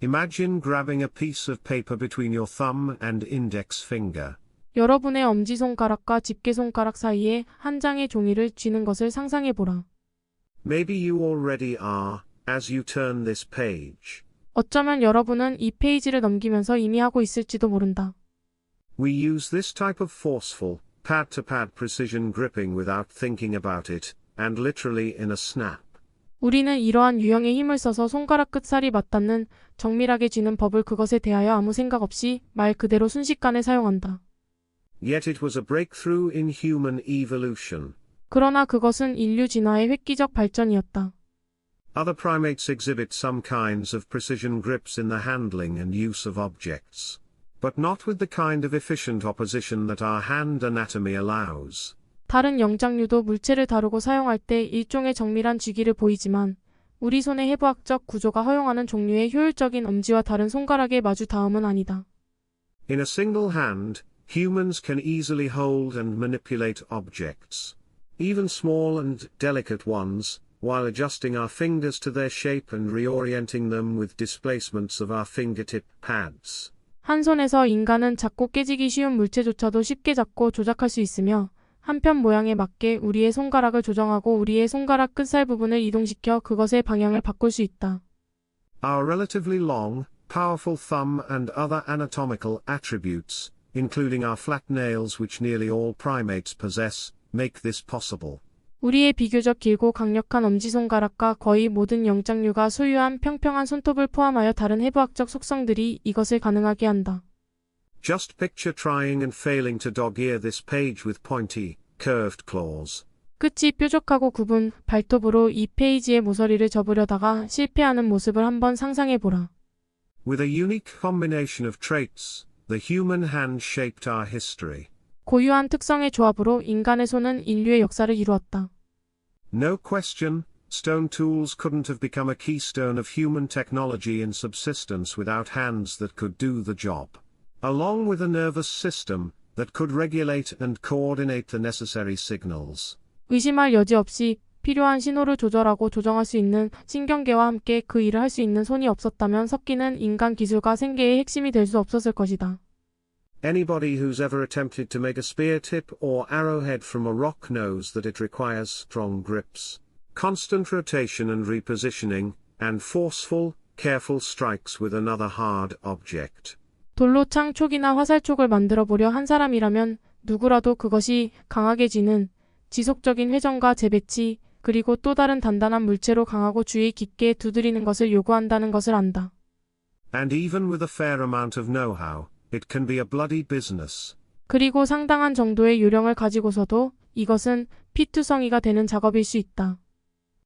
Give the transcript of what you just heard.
Imagine grabbing a piece of paper between your thumb and index finger. 여러분의 엄지손가락과 집게손가락 사이에 한 장의 종이를 쥐는 것을 상상해 보라. Maybe you already are, as you turn this page. 어쩌면 여러분은 이 페이지를 넘기면서 이미 하고 있을지도 모른다. We use this type of forceful, pad to pad precision gripping without thinking about it, and literally in a snap. 우리는 이러한 유형의 힘을 써서 손가락 끝살이 맞닿는 정밀하게 쥐는 법을 그것에 대하여 아무 생각 없이 말 그대로 순식간에 사용한다. Yet it was a breakthrough in human evolution. 그러나 그것은 인류 진화의 획기적 발전이었다. Other primates exhibit some kinds of precision grips in the handling and use of objects. But not with the kind of efficient opposition that our hand anatomy allows. 다른 영장류도 물체를 다루고 사용할 때 일종의 정밀한 쥐기를 보이지만 우리 손의 해부학적 구조가 허용하는 종류의 효율적인 엄지와 다른 손가락의 마주 닿음은 아니다. In a single hand, humans can easily hold and manipulate objects. Even small and delicate ones, while adjusting our fingers to their shape and reorienting them with displacements of our fingertip pads. 한 손에서 인간은 작고 깨지기 쉬운 물체조차도 쉽게 잡고 조작할 수 있으며 한편 모양에 맞게 우리의 손가락을 조정하고 우리의 손가락 끝살 부분을 이동시켜 그것의 방향을 바꿀 수 있다. Our relatively long, powerful thumb and other anatomical attributes, including our flat nails which nearly all primates possess, make this possible. 우리의 비교적 길고 강력한 엄지손가락과 거의 모든 영장류가 소유한 평평한 손톱을 포함하여 다른 해부학적 속성들이 이것을 가능하게 한다. Just picture trying and failing to dog-ear this page with pointy, curved claws. 끝이 뾰족하고 굽은 발톱으로 이 페이지의 모서리를 접으려다가 실패하는 모습을 한번 상상해 보라. With a unique combination of traits, the human hand shaped our history. 고유한 특성의 조합으로 인간의 손은 인류의 역사를 이루었다. No question, stone tools couldn't have become a keystone of human technology in subsistence without hands that could do the job. Along with a nervous system that could regulate and coordinate the necessary signals. 의심할 여지 없이 필요한 신호를 조절하고 조정할 수 있는 신경계와 함께 그 일을 할 수 있는 손이 없었다면 섞이는 인간 기술과 생계의 핵심이 될 수 없었을 것이다. Anybody who's ever attempted to make a spear tip or arrowhead from a rock knows that it requires strong grips, constant rotation and repositioning, and forceful, careful strikes with another hard object. 돌로 창촉이나 화살촉을 만들어 보려 한 사람이라면 누구라도 그것이 강하게 지는 지속적인 회전과 재배치, 그리고 또 다른 단단한 물체로 강하고 주의 깊게 두드리는 것을 요구한다는 것을 안다. And even with a fair amount of know-how, it can be a bloody business. 그리고 상당한 정도의 요령을 가지고서도 이것은 피투성이가 되는 작업일 수 있다.